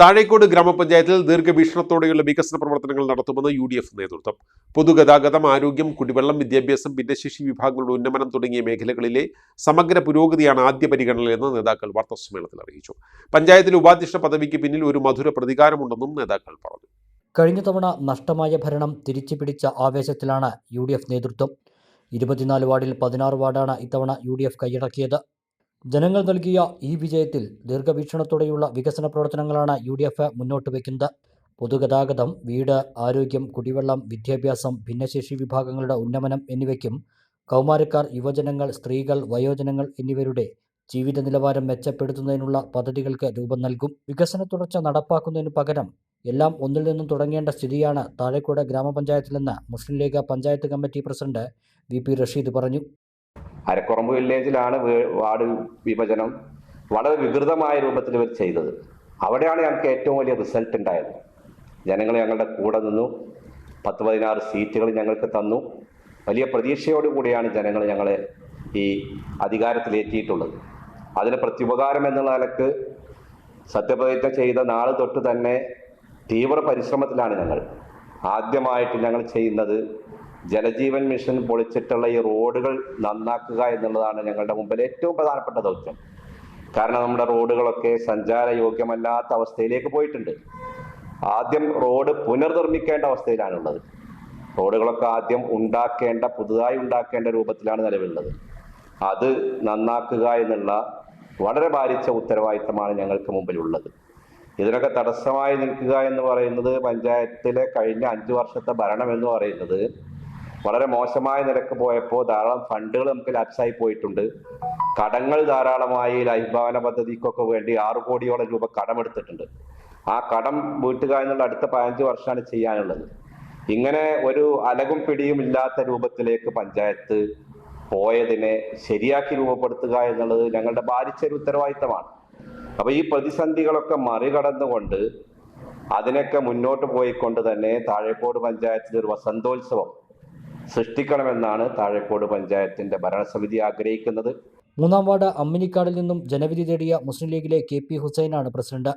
താഴേക്കോട് ഗ്രാമപഞ്ചായത്തിൽ ദീർഘവീക്ഷണത്തോടെയുള്ള വികസന പ്രവർത്തനങ്ങൾ നടത്തുമെന്ന് യു ഡി എഫ് നേതൃത്വം. പൊതുഗതാഗതം ആരോഗ്യം കുടിവെള്ളം വിദ്യാഭ്യാസം ഭിന്നശേഷി വിഭാഗങ്ങളുടെ ഉന്നമനം തുടങ്ങിയ മേഖലകളിലെ സമഗ്ര പുരോഗതിയാണ് ആദ്യ പരിഗണനയെന്ന് നേതാക്കൾ വാർത്താസമ്മേളനത്തിൽ അറിയിച്ചു. പഞ്ചായത്തിലെ ഉപാധ്യക്ഷ പദവിക്ക് പിന്നിൽ ഒരു മധുര പ്രതികാരമുണ്ടെന്നും നേതാക്കൾ പറഞ്ഞു. കഴിഞ്ഞ തവണ നഷ്ടമായ ഭരണം തിരിച്ചു പിടിച്ച ആവേശത്തിലാണ് യു നേതൃത്വം. ഇരുപത്തിനാല് വാർഡിൽ പതിനാറ് വാർഡാണ് ഇത്തവണ യു ഡി എഫ് കൈയടക്കിയത്. ജനങ്ങൾ നൽകിയ ഈ വിജയത്തിൽ ദീർഘവീക്ഷണത്തോടെയുള്ള വികസന പ്രവർത്തനങ്ങളാണ് യു ഡി എഫ് മുന്നോട്ട് വയ്ക്കുന്നത്. പൊതുഗതാഗതം വീട് ആരോഗ്യം കുടിവെള്ളം വിദ്യാഭ്യാസം ഭിന്നശേഷി വിഭാഗങ്ങളുടെ ഉന്നമനം എന്നിവയ്ക്കും കൗമാരക്കാർ യുവജനങ്ങൾ സ്ത്രീകൾ വയോജനങ്ങൾ എന്നിവരുടെ ജീവിത നിലവാരം മെച്ചപ്പെടുത്തുന്നതിനുള്ള പദ്ധതികൾക്ക് രൂപം നൽകും. വികസന തുടർച്ച നടപ്പാക്കുന്നതിന് പകരം എല്ലാം ഒന്നിൽ നിന്നും തുടങ്ങേണ്ട സ്ഥിതിയാണ് Thazhekode ഗ്രാമപഞ്ചായത്തിലെന്ന് Muslim League panchayat committee president V P Rasheed പറഞ്ഞു. അരക്കുറമ്പ് വില്ലേജിലാണ് വാർഡ് വിഭജനം വളരെ വികൃതമായ രൂപത്തിൽ ഇവർ ചെയ്തത്. അവിടെയാണ് ഞങ്ങൾക്ക് ഏറ്റവും വലിയ റിസൾട്ട് ഉണ്ടായത്. ജനങ്ങൾ ഞങ്ങളുടെ കൂടെ നിന്നു. പത്ത് പതിനാറ് സീറ്റുകൾ ഞങ്ങൾക്ക് തന്നു. വലിയ പ്രതീക്ഷയോടുകൂടിയാണ് ജനങ്ങൾ ഞങ്ങളെ ഈ അധികാരത്തിലേറ്റിയിട്ടുള്ളത് അതിന് പ്രത്യുപകാരം എന്നുള്ള നിലയ്ക്ക് സത്യപ്രതിജ്ഞ ചെയ്ത നാൾ തൊട്ട് തന്നെ തീവ്ര പരിശ്രമത്തിലാണ് ഞങ്ങൾ. ആദ്യമായിട്ട് ഞങ്ങൾ ചെയ്യുന്നത് ജലജീവൻ മിഷൻ പൊളിച്ചിട്ടുള്ള ഈ റോഡുകൾ നന്നാക്കുക എന്നുള്ളതാണ് ഞങ്ങളുടെ മുമ്പിൽ ഏറ്റവും പ്രധാനപ്പെട്ട ദൗത്യം. കാരണം നമ്മുടെ റോഡുകളൊക്കെ സഞ്ചാരയോഗ്യമല്ലാത്ത അവസ്ഥയിലേക്ക് പോയിട്ടുണ്ട്. ആദ്യം റോഡ് പുനർനിർമ്മിക്കേണ്ട അവസ്ഥയിലാണുള്ളത്. റോഡുകളൊക്കെ ആദ്യം ഉണ്ടാക്കേണ്ട പുതുതായി ഉണ്ടാക്കേണ്ട രൂപത്തിലാണ് നിലവിലുള്ളത്. അത് നന്നാക്കുക എന്നുള്ള വളരെ ഭാരിച്ച ഉത്തരവാദിത്തമാണ് ഞങ്ങൾക്ക് മുമ്പിലുള്ളത്. ഇതിനൊക്കെ തടസ്സമായി നിൽക്കുക എന്ന് പറയുന്നത് പഞ്ചായത്തിലെ കഴിഞ്ഞ അഞ്ചു വർഷത്തെ ഭരണം എന്ന് പറയുന്നത് വളരെ മോശമായ നിരക്ക് പോയപ്പോൾ ധാരാളം ഫണ്ടുകൾ നമുക്ക് ലാപ്സായി പോയിട്ടുണ്ട്. കടങ്ങൾ ധാരാളമായി ലൈഫ് ഭവന പദ്ധതിക്കൊക്കെ വേണ്ടി ആറു കോടിയോളം രൂപ കടമെടുത്തിട്ടുണ്ട് ആ കടം വീട്ടുക എന്നുള്ള അടുത്ത പതിനഞ്ച് വർഷമാണ് ചെയ്യാനുള്ളത്. ഇങ്ങനെ ഒരു അലകും പിടിയും ഇല്ലാത്ത രൂപത്തിലേക്ക് പഞ്ചായത്ത് പോയതിനെ ശരിയാക്കി രൂപപ്പെടുത്തുക എന്നുള്ളത് ഞങ്ങളുടെ ബാധിച്ച ഒരു ഉത്തരവാദിത്തമാണ്. അപ്പൊ ഈ പ്രതിസന്ധികളൊക്കെ മറികടന്നുകൊണ്ട് അതിനൊക്കെ മുന്നോട്ട് പോയിക്കൊണ്ട് തന്നെ താഴേക്കോട് പഞ്ചായത്തിൽ ഒരു വസന്തോത്സവം സൃഷ്ടിക്കണമെന്നാണ് താഴെക്കോട് പഞ്ചായത്തിന്റെ ഭരണസമിതി ആഗ്രഹിക്കുന്നത്. മൂന്നാം വാർഡ് അമ്മിനിക്കാടിൽ നിന്നും ജനവിധി തേടിയ മുസ്ലിം ലീഗിലെ കെ പി ഹുസൈനാണ് പ്രസിഡന്റ്.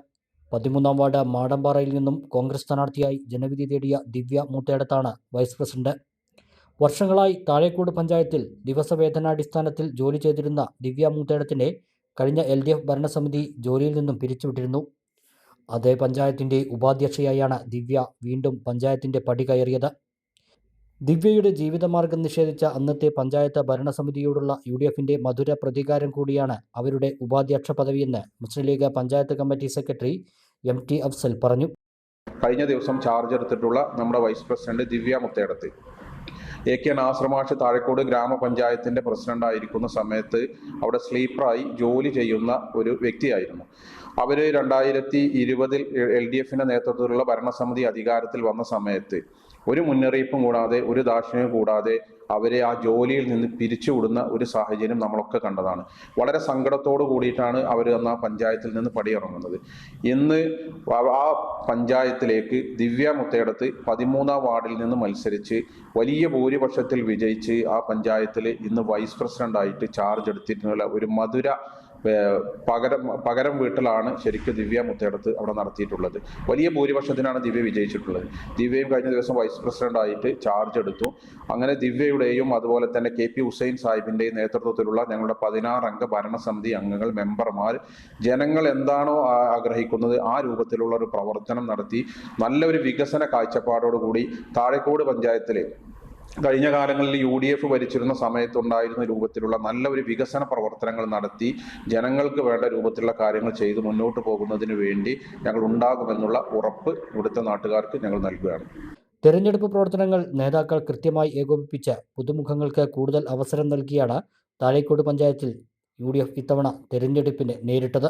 പതിമൂന്നാം വാർഡ് മാടമ്പാറയിൽ നിന്നും കോൺഗ്രസ് സ്ഥാനാർത്ഥിയായി ജനവിധി തേടിയ ദിവ്യ മൂത്തേടത്താണ് വൈസ് പ്രസിഡന്റ്. വർഷങ്ങളായി താഴേക്കോട് പഞ്ചായത്തിൽ ദിവസവേതനാടിസ്ഥാനത്തിൽ ജോലി ചെയ്തിരുന്ന ദിവ്യ മൂത്തേടത്തിനെ കഴിഞ്ഞ എൽ ഡി എഫ് ഭരണസമിതി ജോലിയിൽ നിന്നും പിരിച്ചുവിട്ടിരുന്നു. അതേ പഞ്ചായത്തിന്റെ ഉപാധ്യക്ഷയായാണ് ദിവ്യ വീണ്ടും പഞ്ചായത്തിന്റെ പടി കയറിയത്. ദിവ്യയുടെ ജീവിതമാർഗം നിഷേധിച്ച അന്നത്തെ പഞ്ചായത്ത് ഭരണസമിതിയോടുള്ള യു ഡി എഫിന്റെ മധുര പ്രതികാരം കൂടിയാണ് അവരുടെ ഉപാധ്യക്ഷ പദവിയെന്ന് Muslim League panchayat committee secretary M T Afsal പറഞ്ഞു. കഴിഞ്ഞ ദിവസം ചാർജ് എടുത്തിട്ടുള്ള നമ്മുടെ vice president Divya Muthedath. A K നാസർമാഷ് Thazhekode ഗ്രാമപഞ്ചായത്തിന്റെ പ്രസിഡന്റ് ആയിരിക്കുന്ന സമയത്ത് അവിടെ സ്ലീപ്പറായി ജോലി ചെയ്യുന്ന ഒരു വ്യക്തിയായിരുന്നു. അവർ രണ്ടായിരത്തി ഇരുപതിൽ എൽ ഡി എഫിന്റെ നേതൃത്വത്തിലുള്ള ഭരണസമിതി അധികാരത്തിൽ വന്ന സമയത്ത് ഒരു മുന്നറിയിപ്പും കൂടാതെ ഒരു ദാക്ഷിണ്യം കൂടാതെ അവരെ ആ ജോലിയിൽ നിന്ന് പിരിച്ചുവിടുന്ന ഒരു സാഹചര്യം നമ്മളൊക്കെ കണ്ടതാണ്. വളരെ സങ്കടത്തോട് കൂടിയിട്ടാണ് അവർ അന്ന് ആ പഞ്ചായത്തിൽ നിന്ന് പടിയിറങ്ങുന്നത്. ഇന്ന് ആ- പഞ്ചായത്തിലേക്ക് ദിവ്യ മുത്തേടത്ത് പതിമൂന്നാം വാർഡിൽ നിന്ന് മത്സരിച്ച് വലിയ ഭൂരിപക്ഷത്തിൽ വിജയിച്ച് ആ പഞ്ചായത്തിൽ ഇന്ന് വൈസ് പ്രസിഡന്റായിട്ട് ചാർജ് എടുത്തിട്ടുള്ള ഒരു മധുര പകരം പകരം വീട്ടിലാണ് ശരിക്കും ദിവ്യ മുത്തേടത്ത് അവിടെ നടത്തിയിട്ടുള്ളത്. വലിയ ഭൂരിപക്ഷത്തിനാണ് ദിവ്യ വിജയിച്ചിട്ടുള്ളത്. ദിവ്യയും കഴിഞ്ഞ ദിവസം വൈസ് പ്രസിഡന്റ് ആയിട്ട് ചാർജ് എടുത്തു. അങ്ങനെ ദിവ്യയുടെയും അതുപോലെ തന്നെ കെ പി ഹുസൈൻ സാഹിബിന്റെയും നേതൃത്വത്തിലുള്ള ഞങ്ങളുടെ പതിനാറ് അംഗ ഭരണസമിതി അംഗങ്ങൾ മെമ്പർമാർ ജനങ്ങൾ എന്താണോ ആഗ്രഹിക്കുന്നത് ആ രൂപത്തിലുള്ള ഒരു പ്രവർത്തനം നടത്തി നല്ലൊരു വികസന കാഴ്ചപ്പാടോടുകൂടി താഴെക്കോട് പഞ്ചായത്തിലെ കഴിഞ്ഞ കാലങ്ങളിൽ യു ഡി എഫ് ഭരിച്ചിരുന്ന സമയത്തുണ്ടായിരുന്ന രൂപത്തിലുള്ള നല്ല ഒരു വികസന പ്രവർത്തനങ്ങൾ നടത്തി ജനങ്ങൾക്ക് വേണ്ട രൂപത്തിലുള്ള കാര്യങ്ങൾ ചെയ്ത് മുന്നോട്ട് പോകുന്നതിന് വേണ്ടി ഞങ്ങൾ ഉണ്ടാകുമെന്നുള്ള ഉറപ്പ് ഇവിടുത്തെ നാട്ടുകാർക്ക് ഞങ്ങൾ നൽകുകയാണ്. തെരഞ്ഞെടുപ്പ് പ്രവർത്തനങ്ങൾ നേതാക്കൾ കൃത്യമായി ഏകോപിപ്പിച്ച പുതുമുഖങ്ങൾക്ക് കൂടുതൽ അവസരം നൽകിയാണ് താഴേക്കോട് പഞ്ചായത്തിൽ യു ഇത്തവണ തെരഞ്ഞെടുപ്പിന് നേരിട്ടത്.